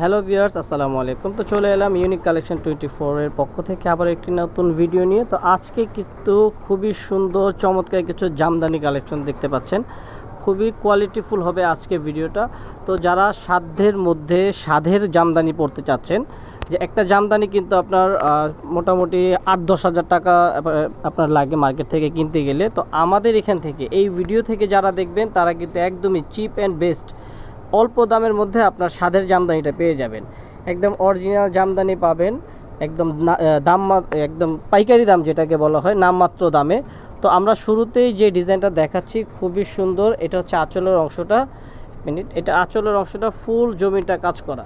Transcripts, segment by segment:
Hello viewers, আসসালামু আলাইকুম। তো চলে এলাম ইউনিক কালেকশন টোয়েন্টি ফোরের পক্ষ থেকে আবার একটি নতুন ভিডিও নিয়ে। তো আজকে কিন্তু খুবই সুন্দর, চমৎকার কিছু জামদানি কালেকশন দেখতে পাচ্ছেন। খুবই কোয়ালিটিফুল হবে আজকে ভিডিওটা তো যারা সাধ্যের মধ্যে সাধের জামদানি পড়তে চাচ্ছেন, যে একটা জামদানি কিন্তু আপনার মোটামুটি আট দশ হাজার টাকা আপনার লাগে মার্কেট থেকে কিনতে গেলে। তো আমাদের এখান থেকে, এই ভিডিও থেকে যারা দেখবেন, তারা কিন্তু একদমই চিপ অ্যান্ড বেস্ট অল্প দামের মধ্যে আপনার স্বাদের জামদানিটা পেয়ে যাবেন। একদম অরিজিনাল জামদানি পাবেন, একদম দাম একদম পাইকারি দাম যেটাকে বলা হয়, নামমাত্র দামে। তো আমরা শুরুতেই যে ডিজাইনটা দেখাচ্ছি, খুবই সুন্দর। এটা হচ্ছে আঁচলের অংশটা। মিনিট, এটা আঁচলের অংশটা ফুল জমিটা কাজ করা।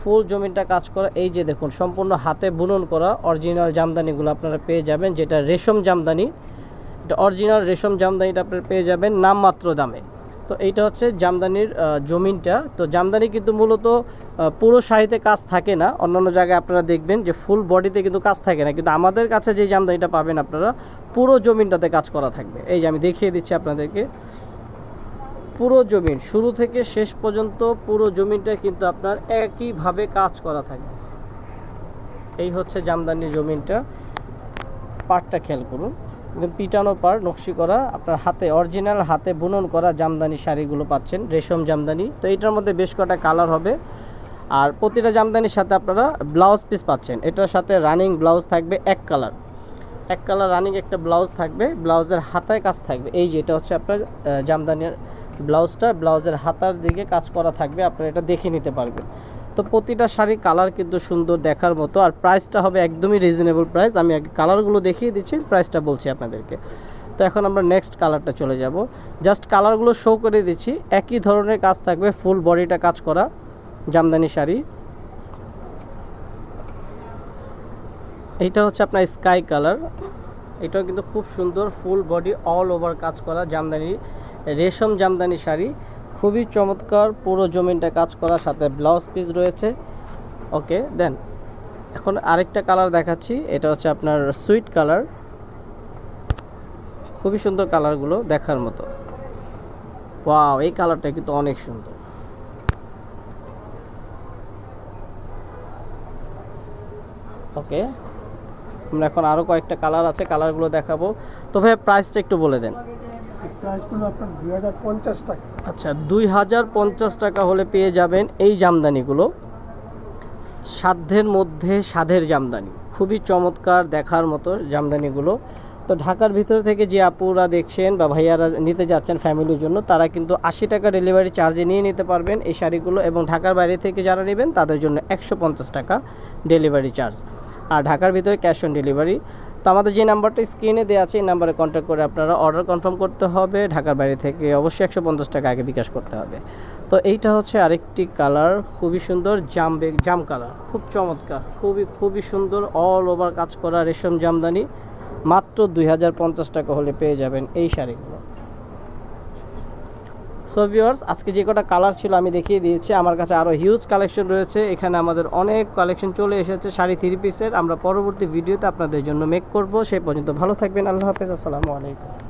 ফুল জমিনটা কাজ করা। এই যে দেখুন, সম্পূর্ণ হাতে বুনন করা অরিজিনাল জামদানিগুলো আপনারা পেয়ে যাবেন, যেটা রেশম জামদানি। এটা অরিজিনাল রেশম জামদানিটা আপনারা পেয়ে যাবেন, নামমাত্র দামে। তো এইটা হচ্ছে জামদানির জমিনটা। তো জামদানি কিন্তু মূলত পুরো শাড়িতে কাজ থাকে না। অন্যান্য জায়গায় আপনারা দেখবেন যে ফুল বডিতে কিন্তু কাজ থাকে না। কিন্তু আমাদের কাছে যে জামদানিটা পাবেন আপনারা, পুরো জমিনটাতে কাজ করা থাকবে। এই যে আমি দেখিয়ে দিচ্ছি আপনাদেরকে। পুরো জমিন, শুরু থেকে শেষ পর্যন্ত পুরো জমিনটা কিন্তু আপনার একইভাবে কাজ করা থাকবে। এই হচ্ছে জামদানি জমিনটা। পাটটা খেয়াল করুন। পিটানো পার নকশি করা, আপনার হাতে অরিজিনাল হাতে বুনন করা জামদানি শাড়িগুলো পাচ্ছেন, রেশম জামদানি। তো এটার মধ্যে বেশ কটা কালার হবে। আর প্রতিটা জামদানির সাথে আপনারা ব্লাউজ পিস পাচ্ছেন। এটার সাথে রানিং ব্লাউজ থাকবে এক কালার এক কালার রানিং একটা ব্লাউজ থাকবে ব্লাউজের হাতায় কাজ থাকবে। এই যে এটা হচ্ছে আপনার জামদানির ব্লাউজটা ব্লাউজের হাতার দিকে কাজ করা থাকবে, আপনারা এটা দেখে নিতে পারবেন। তো প্রতিটা শাড়ি কালার কিন্তু সুন্দর দেখার মতো, আর প্রাইসটা হবে একদমই রিজনেবল প্রাইস আমি আগে কালারগুলো দেখিয়ে দিচ্ছি প্রাইসটা বলছি আপনাদেরকে। তো এখন আমরা নেক্সট কালারটা চলে যাব। জাস্ট কালারগুলো শো করে দিচ্ছি। একই ধরনের কাজ থাকবে ফুল বডিটা কাজ করা জামদানি শাড়ি। এইটা হচ্ছে আপনার স্কাই কালার এটাও কিন্তু খুব সুন্দর ফুল বডি অল ওভার কাজ করা জামদানি, রেশম জামদানি শাড়ি। খুবই চমৎকার পুরো জমিনটা কাজ করা সাথে ব্লাউজ পিস রয়েছে। ওকে দেন এখন আরেকটা কালার দেখাচ্ছি। এটা হচ্ছে আপনার সুইট কালার খুবই সুন্দর কালারগুলো দেখার মতো। ওয়াও এই কালারটা কিন্তু অনেক সুন্দর। ওকে আমরা এখন আরও কয়েকটা কালার আছে কালারগুলো দেখাবো। তো ভাই প্রাইসটা একটু বলে দেন। আচ্ছা দুই হাজার পঞ্চাশ টাকা হলে পেয়ে যাবেন এই জামদানিগুলো। সাধ্যের মধ্যে সাধের জামদানি। খুবই চমৎকার দেখার মতো জামদানিগুলো। তো ঢাকার ভিতর থেকে যে আপুরা দেখছেন বা ভাইয়ারা নিতে যাচ্ছেন ফ্যামিলির জন্য, তারা কিন্তু আশি টাকা ডেলিভারি চার্জে নিয়ে নিতে পারবেন এই শাড়িগুলো এবং ঢাকার বাইরে থেকে যারা নেবেন, তাদের জন্য একশো পঞ্চাশ টাকা ডেলিভারি চার্জ আর ঢাকার ভিতরে ক্যাশ অন ডেলিভারি তো আমাদের যে নাম্বারটা স্ক্রিনে দেওয়া আছে, এই নাম্বারে কন্ট্যাক্ট করে আপনারা অর্ডার কনফার্ম করতে হবে। ঢাকার বাইরে থেকে অবশ্যই একশো পঞ্চাশ টাকা আগে বিকাশ করতে হবে। তো এইটা হচ্ছে আরেকটি কালার খুবই সুন্দর জাম বেগ জাম কালার খুব চমৎকার, খুবই খুবই সুন্দর অল ওভার কাজ করা রেশম জামদানি। মাত্র দুই হাজার পঞ্চাশ টাকা হলে পেয়ে যাবেন এই শাড়িগুলো। সো ভিওর্স আজকে যে কটা কালার ছিল আমি দেখিয়ে দিয়েছি। আমার কাছে আরও হিউজ কালেকশন রয়েছে। এখানে আমাদের অনেক কালেকশন চলে এসেছে, শাড়ি থ্রি পিসের আমরা পরবর্তী ভিডিওতে আপনাদের জন্য মেক করব। সেই পর্যন্ত ভালো থাকবেন। আল্লাহ হাফেজ। আসসালামু আলাইকুম।